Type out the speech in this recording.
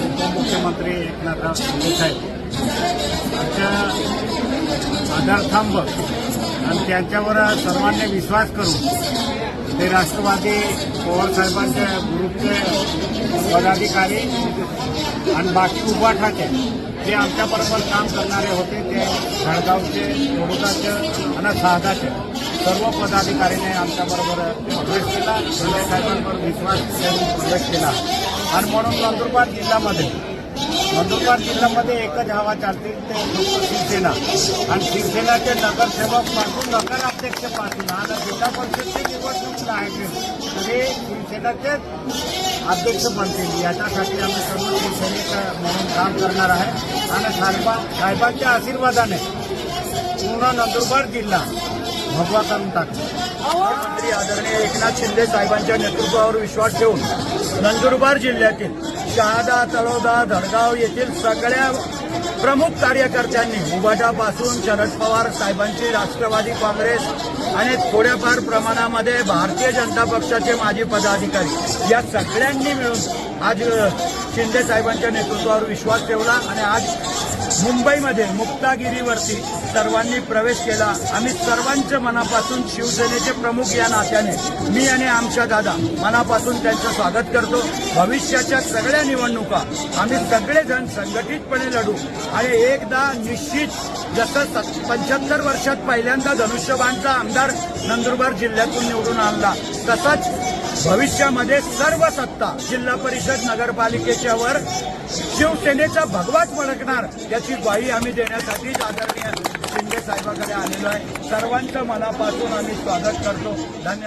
उपमुख्यमंत्री एकनाथराव शिंदे साहेब आमच्या आधारस्तंभ आणि त्यांच्यावर सर्वांनी विश्वास करून ते राष्ट्रवादी पवारसाहेबांच्या ग्रुपचे पदाधिकारी आणि बाकी उभाठाचे जे आमच्याबरोबर काम करणारे होते ते झाडगावचे तोडुकाचे आणि साहदाचे सर्व पदाधिकारीने आमच्याबरोबर प्रवेश केला. शिंदे साहेबांवर विश्वास ठेवून प्रवेश केला. आणि म्हणून नंदुरबार जिल्ह्यामध्ये नंदुरबार जिल्ह्यामध्ये एकच हवा चालते ते शिवसेना. आणि शिवसेनाचे नगरसेवकपासून नगराध्यक्षपासून आणि जिल्हा परिषदची निवडणूक आहे ते शिवसेनाचेच अध्यक्ष बनतील. याच्यासाठी आम्ही सर्व शिवसैनिक म्हणून काम करणार आहे. आणि साहेबा साहेबांच्या आशीर्वादाने पूर्ण नंदुरबार जिल्हा भगवा करून टाकतो. मुख्यमंत्री आदरणीय एकनाथ शिंदे साहेबांच्या नेतृत्वावर विश्वास ठेवून नंदुरबार जिल्ह्यातील शहादा तळोदा धडगाव येथील सगळ्या प्रमुख कार्यकर्त्यांनी उभाटापासून शरद पवार साहेबांची राष्ट्रवादी काँग्रेस आणि थोड्याफार प्रमाणामध्ये भारतीय जनता पक्षाचे माजी पदाधिकारी या सगळ्यांनी मिळून आज शिंदे साहेबांच्या नेतृत्वावर विश्वास ठेवला आणि आज मुंबईमध्ये मुक्तागिरीवरती सर्वांनी प्रवेश केला. आम्ही सर्वांच्या मनापासून शिवसेनेचे प्रमुख या नात्याने मी आणि आमच्या दादा मनापासून त्यांचं स्वागत करतो. भविष्याच्या सगळ्या निवडणुका आम्ही सगळेजण संघटितपणे लढू आणि एकदा निश्चित जसं पंच्याहत्तर वर्षात पहिल्यांदा धनुष्यबाणचा आमदार नंदुरबार जिल्ह्यातून निवडून आणला तसंच भविष्यामध्ये सर्व सत्ता जिल्हा परिषद नगरपालिकेच्या वर शिवसेनेचा भगवाच फडकणार याची ग्वाही आम्ही देण्यासाठीच आदरणीय शिंदे साहेबांकडे आलेलो आहे. सर्वांचं मनापासून आम्ही स्वागत करतो. धन्यवाद.